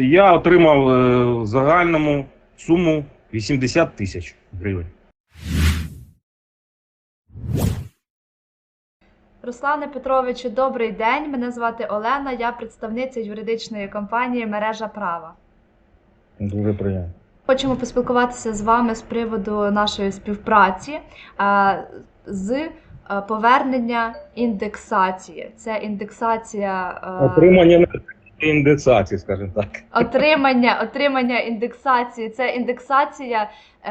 Я отримав е, в загальному суму 80 тисяч гривень. Руслане Петровичу, добрий день. Мене звати Олена. Я представниця юридичної компанії Мережа права. Дуже приємно. Хочемо поспілкуватися з вами з приводу нашої співпраці з е, повернення індексації. Це індексація е, Отримання індексації, скажімо так. отримання, отримання індексації. Це індексація е,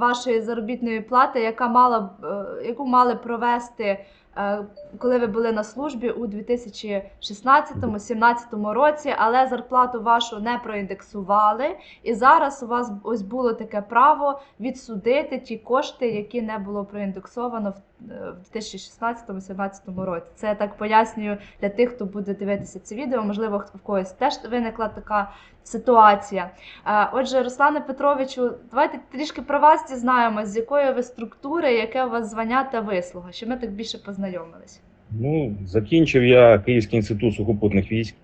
вашої заробітної плати, яка мала е, яку мали провести. Е, Коли ви були на службі у 2016-2017 році, але зарплату вашу не проіндексували, і зараз у вас ось було таке право відсудити ті кошти, які не було проіндексовано в е, 2016-2017 році. Це я так пояснюю для тих, хто буде дивитися це відео. Можливо, в когось теж виникла така ситуація. Е, Отже, Руслане Петровичу, давайте трішки про вас дізнаємось, з якої ви структури, яке у вас звання та вислуга, щоб ми так більше познайомились. Ну, закінчив я Київський інститут сухопутних військ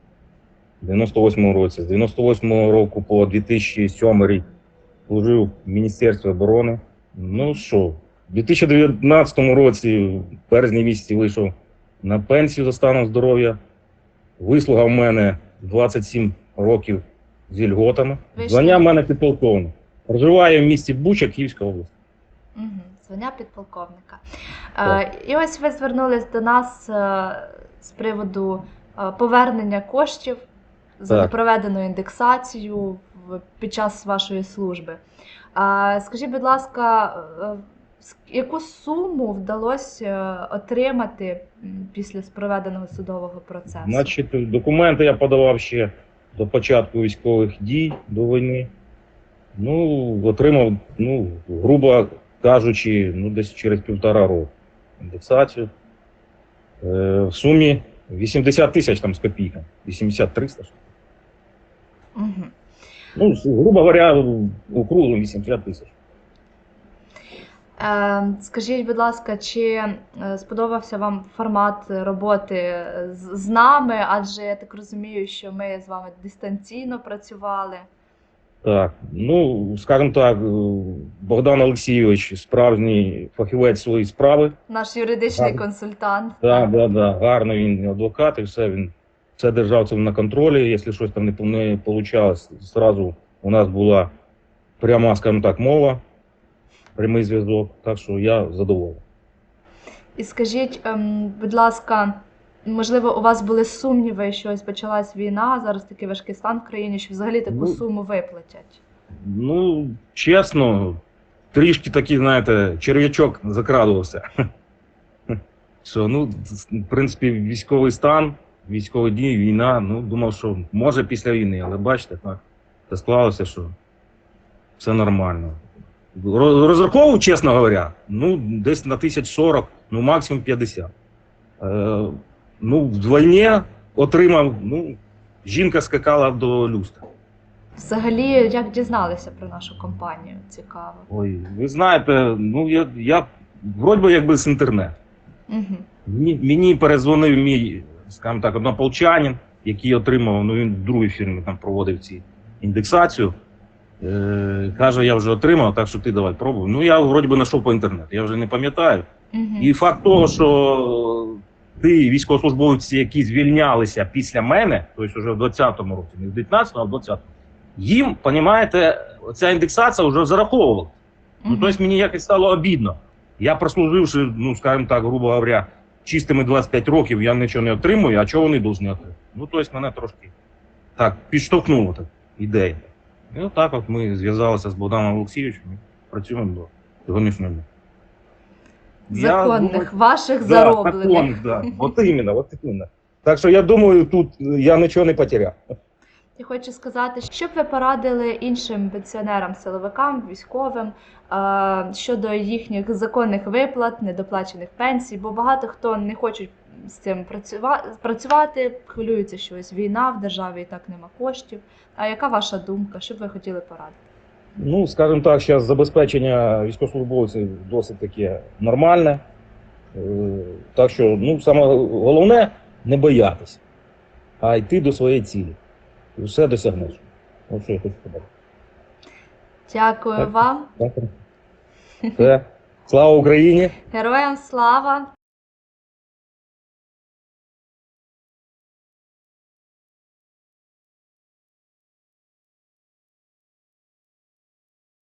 в 98-му році. З 98-го року по 2007 рік служив в Міністерстві оборони. Ну що, в 2019 році, в березні місяці, вийшов на пенсію за станом здоров'я. Вислуга в мене 27 років з льготами. Звання в мене підполковник. Проживаю в місті Буча, Київська область. Угу, звання підполковника. Е, і ось ви звернулись до нас е, з приводу е, повернення коштів за Так. непроведену індексацію під час вашої служби. Скажіть, будь ласка, яку суму вдалося отримати після проведеного судового процесу? Значить, документи я подавав ще до початку військових дій до війни. Ну, отримав, ну, грубо кажучи, ну, десь через півтора року індексацію. Е, в сумі 80 тисяч там з копійками, 80-300. Угу. Ну, грубо говоря, округло 80 тисяч. Е, Скажіть, будь ласка, чи е, сподобався вам формат роботи з нами? Адже я так розумію, що ми з вами дистанційно працювали. Так, ну, скажімо так, е, Богдан Олексійович справжній фахівець своєї справи. Наш юридичний Так. консультант. Так, да, да, гарно він адвокат і все. Він все держав це на контролі. Якщо щось там не, не вийшло, зразу у нас була пряма, скажімо так, мова, прямий зв'язок. Так що я задоволений. І скажіть, ем, будь ласка, можливо, у вас були сумніви, що ось почалась війна, зараз такий важкий стан в країні, що взагалі таку Ну, суму виплатять. Ну, чесно, трішки такий, знаєте, черв'ячок закрадувався. Що, ну, в принципі, військовий стан, військові дії, війна, ну, думав, що може після війни, але бачите, так, це склалося, що все нормально. Розраховував, чесно говоря, ну, десь на 1040, ну, максимум 50. Ну, в отримав, ну, жінка скакала до люстра. Взагалі, як дізналися про нашу компанію? Цікаво. Ой, ви знаєте, ну я, я вроді би якби з інтернету. Угу. Мені, мені перезвонив мій, скажімо так, однополчанин, який отримав, ну він в другій фірмі там проводив ці індексацію. Е, каже, я вже отримав, так що ти давай пробуй. Ну я вроді би знайшов по інтернету, я вже не пам'ятаю. Угу. І факт того, що ти військовослужбовці, які звільнялися після мене, тобто вже в 20-му році, не в 19-му, а в 20-му, їм, розумієте, ця індексація вже зараховувала. Ну, тобто мені якось стало обідно. Я прослуживши, ну, скажімо так, грубо говоря, чистими 25 років, я нічого не отримую, а чого вони повинні отримати? Ну, тобто мене трошки так підштовхнула так, ідея. І отак от ми зв'язалися з Богданом Олексійовичем і працюємо до сьогоднішнього дня. Законних, думаю, ваших Да, зароблених. законних, да. От іменно, от іменно. Так що я думаю, тут я нічого не потеряв. Я хочу сказати, що б ви порадили іншим пенсіонерам, силовикам, військовим е, щодо їхніх законних виплат, недоплачених пенсій, бо багато хто не хочуть з цим працювати, працювати, хвилюються, що ось війна в державі і так нема коштів. А яка ваша думка? Що б ви хотіли порадити? Ну, скажімо так, зараз забезпечення військовослужбовців досить таке нормальне. Е, Так що, ну, саме головне не боятися, а йти до своєї цілі. І все досягнеш. Ну, що я хочу сказати. Дякую Так. вам. Все. Слава Україні! Героям слава!